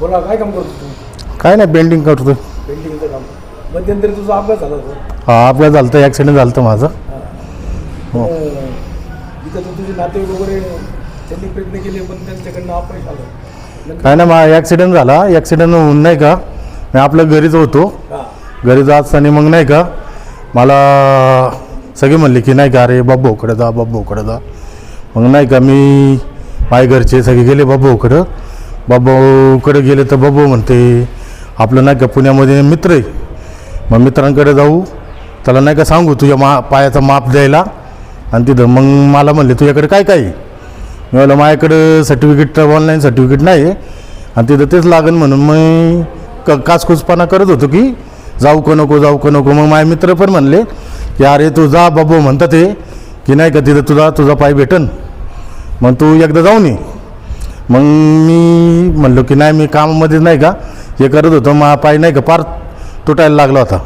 बोला काय काम करतो तू? काय नाही पेंटिंग करतोय. पेंटिंगचं काम. मध्यंतरी तुझा अभ्यास झाला होता. हा अपघात झालं तर ॲक्सिडेंट झालं होतं माझं. हो. अं, इथं तर तुझे नातेवाईक वगैरे त्यांनी प्रयत्न केले पण त्यांच्याकडनं अपयश आलं. नंतर? काय नाही माझा ॲक्सिडेंट झाला. ॲक्सिडेंट होऊन नाही का मी आपल्या घरीच होतो. हा. घरी जात असताना मग नाही का मला सगळे म्हणले की नाही का अरे बाबूकडे जा बाबूकडे जा. मग नाही का मी माझ्या घरचे सगळे गेले बाबूकडं बाबाकडे गेले तर बाबा म्हणते आपलं नाही का पुण्यामध्ये मित्र आहे. मग मित्रांकडे जाऊ त्याला नाही का सांगू तुझ्या मा पायाचा माप द्यायला. आणि तिथं मग मला म्हणले तुझ्याकडे काय काय आहे? मी म्हणलं माझ्याकडं सर्टिफिकेट ऑनलाईन सर्टिफिकेट नाही आहे. आणि तिथं तेच लागन म्हणून मी क कासकुसपणा करत होतो की जाऊ का नको जाऊ का नको. मग माझे मित्र पण म्हणले की अरे तू जा बाबू म्हणतात ते की नाही का तिथं तुझा तुझा पाय भेटन. मग तू एकदा जाऊन ये. मग मी म्हणलो की नाही मी कामामध्ये नाही का? हे करत होतो मा पाय नाही का पार तुटायला लागला होता.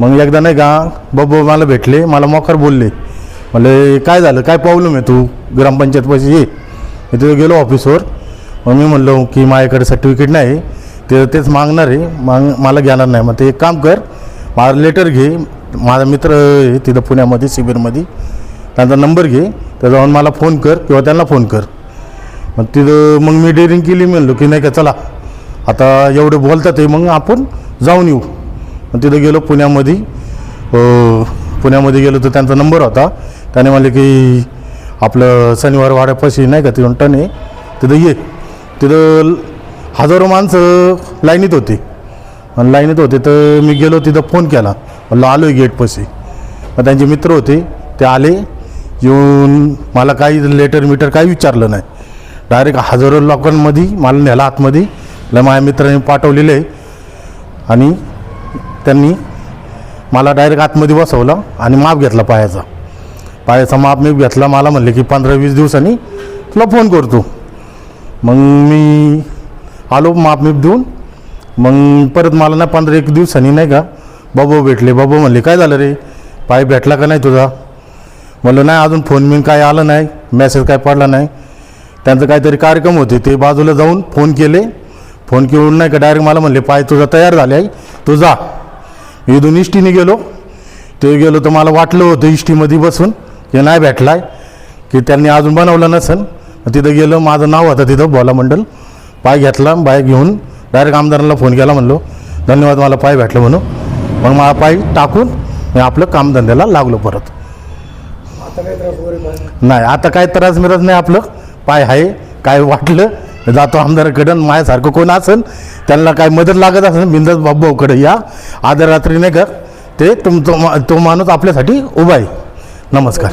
मग एकदा नाही का बाबू मला भेटले मला मोकर बोलले. म्हणले काय झालं? काय प्रॉब्लेम आहे तू? ग्रामपंचायत पैसे ये. मी तिथे गेलो ऑफिसवर मग मी म्हणलो की माझ्याकडे सर्टिफिकेट नाही ते तेच मागणार आहे. माग मला घेणार नाही. मग ते एक काम कर माझा लेटर घे. माझा मित्र आहे तिथं पुण्यामध्ये शिबिरमध्ये. त्यांचा नंबर घे. तर जाऊन मला फोन कर किंवा त्यांना फोन कर. मग तिथं मग मी डेअरिंग केली म्हणलो की नाही का चला. आता एवढं बोलतात आहे मग आपण जाऊन येऊ. मग तिथं गेलो पुण्यामध्ये. पुण्यामध्ये गेलो तर त्यांचा नंबर होता. त्याने म्हणले की आपलं शनिवार वाड्यापाशी नाही का तिथून टन आहे तिथं ये. तिथं हजारो माणसं लाईनीत होते. आणि लाईनीत होते तर मी गेलो तिथं फोन केला. म्हणलं आलो आहे गेटपाशी. मग त्यांचे मित्र होते ते आले. येऊन मला काही लेटर मीटर काही विचारलं नाही. डायरेक्ट हजारो लोकांमध्ये मला नेला आतमध्ये ल माझ्या मित्रांनी पाठवलेलं. आहे आणि त्यांनी मला डायरेक्ट आतमध्ये बसवलं आणि माप घेतला पायाचा. पायाचा माप मी घेतला मला म्हणले की पंधरा वीस दिवसांनी तुला फोन करतो. मग मी आलो माप मीप देऊन. मग परत मला ना पंधरा एक दिवसांनी नाही का बाबा भेटले. बाबा म्हणले काय झालं रे? पाय भेटला का नाही तुझा? म्हणलं नाही अजून फोन बिन काय आलं नाही. मेसेज काय पडला नाही. त्यांचं काहीतरी कार्यक्रम होते ते बाजूला जाऊन फोन केले. फोन केऊन नाही का डायरेक्ट मला म्हणले पाय तुझा तयार झाले आहे तू जा. मी इथून इष्टीने गेलो. ते गेलो तर मला वाटलं होतं इष्टीमध्ये बसून की नाही भेटलाय की त्यांनी अजून बनवलं मग तिथं गेलं माझं नाव होतं तिथं बोला मंडल. पाय घेतला पाय घेऊन डायरेक्ट आमदारांना फोन केला म्हणलो धन्यवाद मला पाय भेटलं म्हणून. मग मला पाय टाकून मी आपलं कामधंद्याला लागलो परत. नाही आता काय त्रास मिळत नाही आपलं. पाय आहे काय वाटलं जातो आमदाराकडं माझ्यासारखं कोण असेल त्यांना काय मदत लागत असेल बिंदास बाबूकडे या. आदर रात्री नाही का ते तुम मा- तो माणूस आपल्यासाठी उभा आहे. नमस्कार.